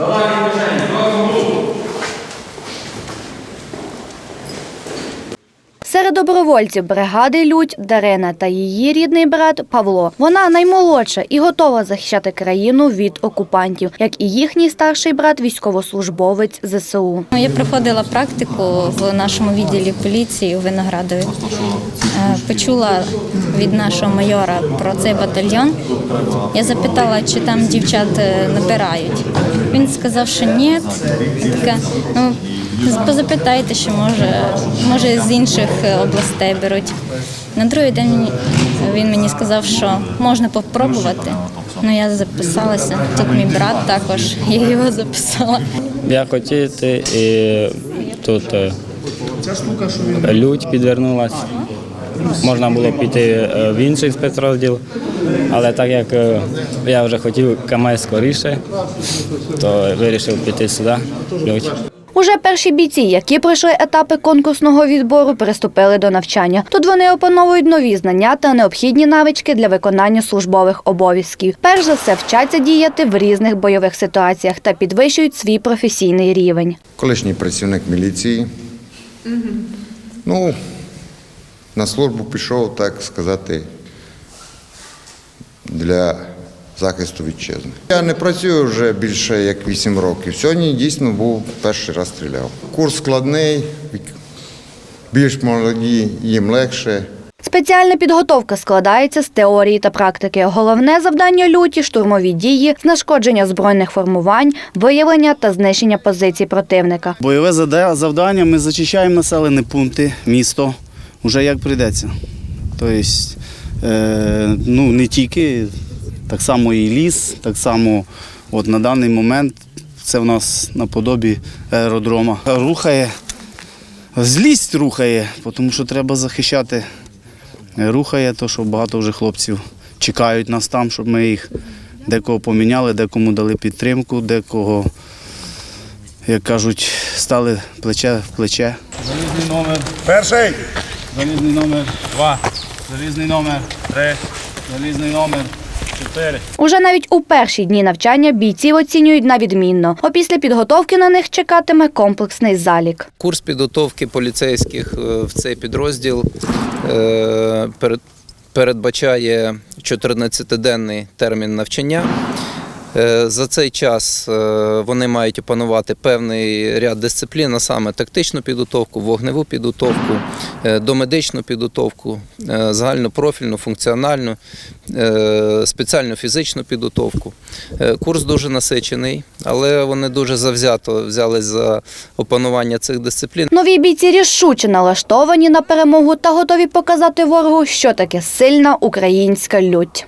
Давай, уважаемые. Серед добровольців бригади Людь Дарина та її рідний брат Павло. Вона наймолодша і готова захищати країну від окупантів, як і їхній старший брат, військовослужбовець ЗСУ. Ну, Я проходила практику в нашому відділі поліції у Виноградові. Е, Почула від нашого майора про цей батальйон. Я запитала, чи там дівчат е, набирають. Він сказав, що ні. Така, ну позапитайте, що може, може з інших областей беруть. На другий день він мені сказав, що можна попробувати. Ну я записалася. Тут мій брат також, я його записала. Я хотів і тут е, лють підвернулась. Можна було піти е, в інший спецрозділ, але так як е, я вже хотів КМС скоріше, то вирішив піти сюди. Лють. Уже перші бійці, які пройшли етапи конкурсного відбору, приступили до навчання. Тут вони опановують нові знання та необхідні навички для виконання службових обов'язків. Перш за все вчаться діяти в різних бойових ситуаціях та підвищують свій професійний рівень. колишній працівник міліції. Ну, на службу пішов, так сказати, для захисту вітчизни. Я не працюю вже більше як 8 років. Сьогодні дійсно був перший раз стріляв. Курс складний, більш молоді, їм легше. Спеціальна підготовка складається з теорії та практики. Головне завдання люті штурмові дії, знешкодження збройних формувань, виявлення та знищення позицій противника. Бойове завдання ми зачищаємо населені пункти, місто, вже як прийдеться. Тобто, е, ну, не тільки, так само і ліс, так само от на даний момент це в нас наподобі аеродрома. Рухає, злість рухає, тому що треба захищати. Рухає, то що багато вже хлопців чекають нас там, щоб ми їх декого поміняли, декому дали підтримку, декого як кажуть, стали плече в плече. Залізний номер. Перший. Залізний номер два. Залізний номер три. Залізний номер. Уже навіть у перші дні навчання бійців оцінюють на відмінно. Опісля підготовки на них чекатиме комплексний залік. Курс підготовки поліцейських е, в цей підрозділ е, перед- передбачає 14-денний термін навчання. Е, За цей час е, вони мають опанувати певний ряд дисциплін, а саме тактичну підготовку, вогневу підготовку, е, домедичну підготовку, е, загальнопрофільну, функціональну, спеціальну фізичну підготовку. Курс дуже насичений, але вони дуже завзято взялись за опанування цих дисциплін. Нові бійці рішуче налаштовані на перемогу та готові показати ворогу, що таке сильна українська лють.